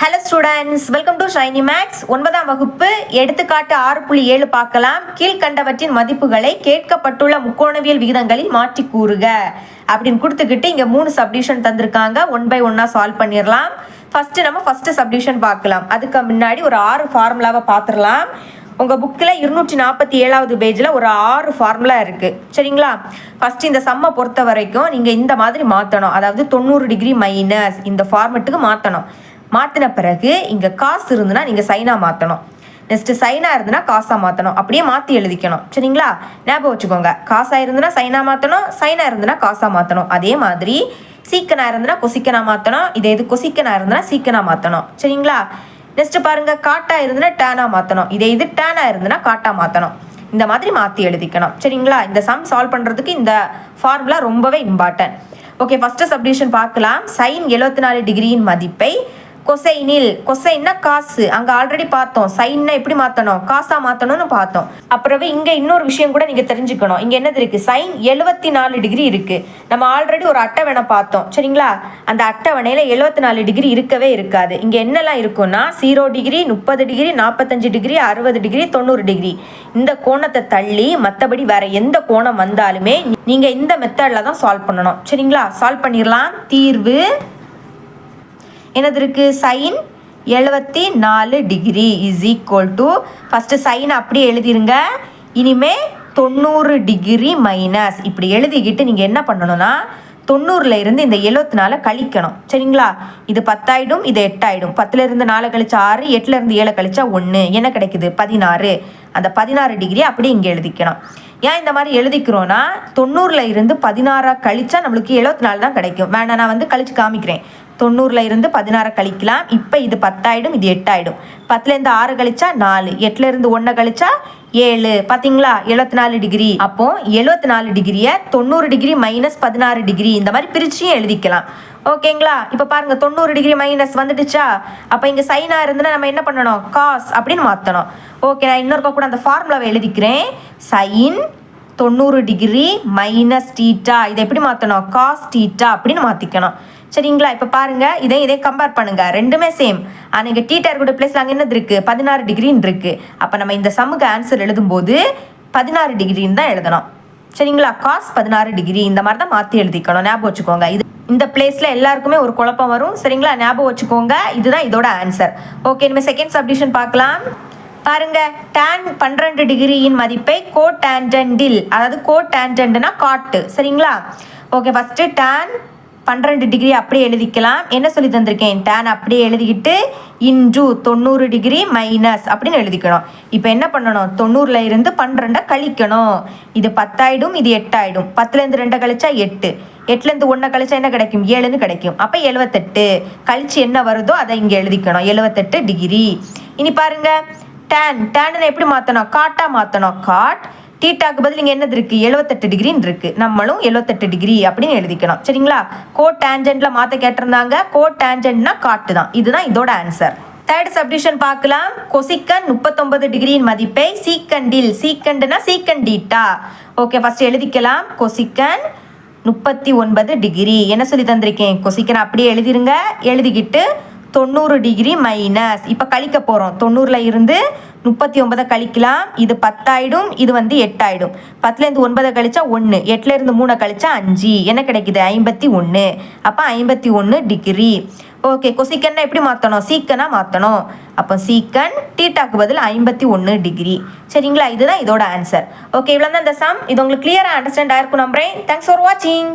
Hello students welcome to Shiny Max ஒன்பதாம் வகுப்பு எடுத்துக்காட்டு ஆறு புள்ளி ஏழு பார்க்கலாம். கீழ்கண்டவற்றின் மதிப்புகளை கேட்கப்பட்டுள்ள முக்கோணவியல் விகிதங்களில் மாற்றி கூறுக. அப்படின்னு கொடுத்துக்கிட்டு இங்கே மூணு சப்டிஷன் தந்திருக்காங்க. ஒன் பை ஒன்னாக சால்வ் பண்ணிடலாம். ஃபஸ்ட்டு நம்ம ஃபஸ்ட்டு சப்டிஷன் பார்க்கலாம். அதுக்கு முன்னாடி ஒரு ஆறு ஃபார்முலாவை பார்த்துடலாம். உங்கள் புக்கில் இருநூற்றி நாற்பத்தி ஏழாவது பேஜில் ஒரு ஆறு ஃபார்முலா இருக்குது சரிங்களா? ஃபஸ்ட் இந்த சம்மை பொறுத்த வரைக்கும் நீங்கள் இந்த மாதிரி மாற்றணும் அதாவது தொண்ணூறு டிகிரி மைனஸ் இந்த ஃபார்மெட்டுக்கு மாற்றணும் மாற்றின பிறகு இங்கே காசு இருந்துன்னா நீங்கள் சைனாக மாற்றணும் நெக்ஸ்ட் சைனாக இருந்ததுன்னா காசாக மாற்றணும் அப்படியே மாற்றி எழுதிக்கணும். சரிங்களா? ஞாபகம் வச்சுக்கோங்க. காசாக இருந்துன்னா சைனாக மாற்றணும் சைனாக இருந்துன்னா காசாக மாற்றணும் அதே மாதிரி சீக்கனாக இருந்ததுன்னா கொசிக்கனாக மாற்றணும் இதே இது கொசிக்கனாக இருந்ததுன்னா சீக்கனாக மாற்றணும் சரிங்களா? நெக்ஸ்ட் பாருங்க. காட்டா இருந்ததுன்னா டேனாக மாற்றணும் இதே இது டேனாக இருந்துன்னா காட்டாக மாற்றணும் இந்த மாதிரி மாற்றி எழுதிக்கணும். சரிங்களா? இந்த சம் சால்வ் பண்ணுறதுக்கு இந்த ஃபார்முலா ரொம்பவே இம்பார்ட்டன்ட் ஓகே ஃபஸ்ட்டு சப்டிஷன் பார்க்கலாம். சைன் எழுபத்தி நாலு டிகிரியின் மதிப்பை கொசைனில் கொசைன்னா காசு. அங்கே ஆல்ரெடி பார்த்தோம். சைன்னா எப்படி மாற்றணும் காசாக மாற்றணும்னு பார்த்தோம். அப்புறம் இங்கே இன்னொரு விஷயம் கூட நீங்கள் தெரிஞ்சுக்கணும். இங்கே என்னது இருக்குது சைன் எழுபத்தி நாலு டிகிரி இருக்குது நம்ம ஆல்ரெடி ஒரு அட்டவணை பார்த்தோம். சரிங்களா? அந்த அட்டவணையில் எழுபத்தி நாலு டிகிரி இருக்கவே இருக்காது. இங்கே என்னெல்லாம் இருக்கும்னா ஜீரோ டிகிரி முப்பது டிகிரி நாற்பத்தஞ்சு டிகிரி அறுபது டிகிரி தொண்ணூறு டிகிரி. இந்த கோணத்தை தள்ளி மற்றபடி வேற எந்த கோணம் வந்தாலுமே நீங்கள் இந்த மெத்தடில் தான் சால்வ் பண்ணணும். சரிங்களா? சால்வ் பண்ணிடலாம் தீர்வு என்னது இருக்குது சைன் எழுபத்தி நாலு degree is equal to first sine அப்படியே எழுதிருங்க. இனிமே தொண்ணூறு டிகிரி மைனஸ் இப்படி எழுதிக்கிட்டு நீங்கள் என்ன பண்ணணும்னா தொண்ணூறில் இருந்து இந்த எழுபத்தி நாலை கழிக்கணும். சரிங்களா? இது பத்தாயிடும் இது எட்டாயிடும். பத்துலேருந்து நாலு கழிச்சா ஆறு எட்டில் இருந்து ஏழு கழிச்சா ஒன்று என்ன கிடைக்குது? பதினாறு. அந்த பதினாறு டிகிரி அப்படியே இங்கே எழுதிக்கணும். ஏன் இந்த மாதிரி எழுதிக்கிறோன்னா தொண்ணூறில் இருந்து பதினாறாக கழிச்சா நம்மளுக்கு எழுபத்தி நாலு தான் கிடைக்கும். வேணாம் நான் வந்து கழிச்சு காமிக்கிறேன். தொண்ணூறில் இருந்து பதினாறு கழிக்கலாம். இப்போ இது பத்தாயிடும் இது எட்டாயிடும். பத்துலேருந்து ஆறு கழிச்சா நாலு. எட்டுல இருந்து ஒன்றை கழிச்சா ஏழு. பார்த்தீங்களா எழுபத்தி நாலு டிகிரி. அப்போ எழுபத்தி நாலு டிகிரியை தொண்ணூறு டிகிரி மைனஸ் பதினாறு டிகிரி இந்த மாதிரி பிரிச்சியும் எழுதிக்கலாம். ஓகேங்களா? இப்போ பாருங்க தொண்ணூறு டிகிரி மைனஸ் வந்துடுச்சா? அப்போ இங்கே சைனாக இருந்துன்னா நம்ம என்ன பண்ணணும்? காஸ் அப்படின்னு மாற்றணும் ஓகே நான் இன்னொருக்க கூட அந்த ஃபார்முலாவை எழுதிக்கிறேன். சைன் தொண்ணூறு டிகிரி மைனஸ் டீட்டா இதை எப்படி மாற்றணும் காஸ் டீட்டா அப்படின்னு மாற்றிக்கணும் சரிங்களா? இப்போ பாருங்கள் இதை இதே கம்பேர் பண்ணுங்கள் ரெண்டுமே சேம் ஆனால் இங்கே டீட்டர் கூட பிளேஸ்ல அங்கே என்னது இருக்குது பதினாறு டிகிரின்னு இருக்குது அப்போ நம்ம இந்த சம்முக்கு ஆன்சர் எழுதும்போது பதினாறு டிகிரின்னு தான் எழுதணும். சரிங்களா? காஸ் பதினாறு டிகிரி இந்த மாதிரி தான் மாற்றி எழுதிக்கணும். ஞாபகம் வச்சுக்கோங்க. இது இந்த பிளேஸில் எல்லாருக்குமே ஒரு குழப்பம் வரும். சரிங்களா? ஞாபகம் வச்சுக்கோங்க. இதுதான் இதோட ஆன்சர் ஓகே இனிமேல் செகண்ட் சப்டிஷன் பார்க்கலாம். பாருங்க டேன் பன்னிரெண்டு டிகிரியின் மதிப்பை கோ டேண்டன்டில் அதாவது கோ டேண்டன்ட்னா காட்டு. சரிங்களா? ஓகே ஃபஸ்ட்டு டேன் பன்னிரெண்டு டிகிரி அப்படியே எழுதிக்கலாம். என்ன சொல்லி தந்திருக்கேன்? டேன் அப்படியே எழுதிக்கிட்டு இன்டு தொண்ணூறு டிகிரி மைனஸ் அப்படின்னு எழுதிக்கணும். இப்போ என்ன பண்ணணும்? தொண்ணூறில் இருந்து பன்னிரெண்டை கழிக்கணும். இது பத்தாயிடும் இது எட்டாயிடும். பத்துலேருந்து ரெண்டை கழிச்சா எட்டு. எட்டுலேருந்து ஒன்றை கழிச்சா என்ன கிடைக்கும்? ஏழுன்னு கிடைக்கும். அப்போ எழுபத்தெட்டு கழிச்சு என்ன வருதோ அதை இங்கே எழுதிக்கணும். எழுபத்தெட்டு டிகிரி இனி பாருங்க. டேன் டேன்னு எப்படி மாற்றணும் காட்டாக மாற்றணும் காட் டீட்டாக்கு பதில் இங்கே என்னது இருக்குது எழுபத்தெட்டு டிகிரின்னு இருக்குது நம்மளும் எழுபத்தெட்டு டிகிரி அப்படின்னு எழுதிக்கணும். சரிங்களா? கோட் டேஞ்சென்ட்ல மாற்ற கேட்டிருந்தாங்க. கோட் டேஞ்சென்ட்னா காட்டு தான். இதுதான் இதோட ஆன்சர் தேர்ட் சப்டிஷன் பார்க்கலாம். கொசிக்கன் முப்பத்தொன்பது டிகிரியின் மதிப்பை சீக்கண்டில் சீக்கண்டுனா சீக்கண்டீட்டா ஓகே ஃபர்ஸ்ட் எழுதிக்கலாம். கொசிக்கன் முப்பத்தி ஒன்பது டிகிரி. என்ன சொல்லி தந்திருக்கேன்? கொசிக்கன் அப்படியே எழுதிருங்க. எழுதிக்கிட்டு தொண்ணூறு டிகிரி மைனஸ் இப்போ கழிக்க போகிறோம் தொண்ணூறில் இருந்து முப்பத்தி ஒன்பதை கழிக்கலாம். இது பத்தாயிடும். இது வந்து எட்டாயிடும். பத்துலேருந்து ஒன்பதை கழிச்சா ஒன்று எட்டுலேருந்து மூணை கழிச்சா அஞ்சு. என்ன கிடைக்குது? ஐம்பத்தி ஒன்று அப்போ ஐம்பத்தி ஒன்று டிகிரி ஓகே கொசிக்கன்னா எப்படி மாற்றணும் சீக்கனாக மாற்றணும் அப்போ சீக்கன் டீட்டாக்கு பதில் ஐம்பத்தி ஒன்று டிகிரி சரிங்களா? இதுதான் இதோட ஆன்சர் ஓகே இவ்வளோ தான் இந்த சம் இது உங்களுக்கு கிளியராக அண்டர்ஸ்டாண்ட் ஆயிருக்கும் நம்புறேன். தேங்க்ஸ் ஃபார் வாட்சிங்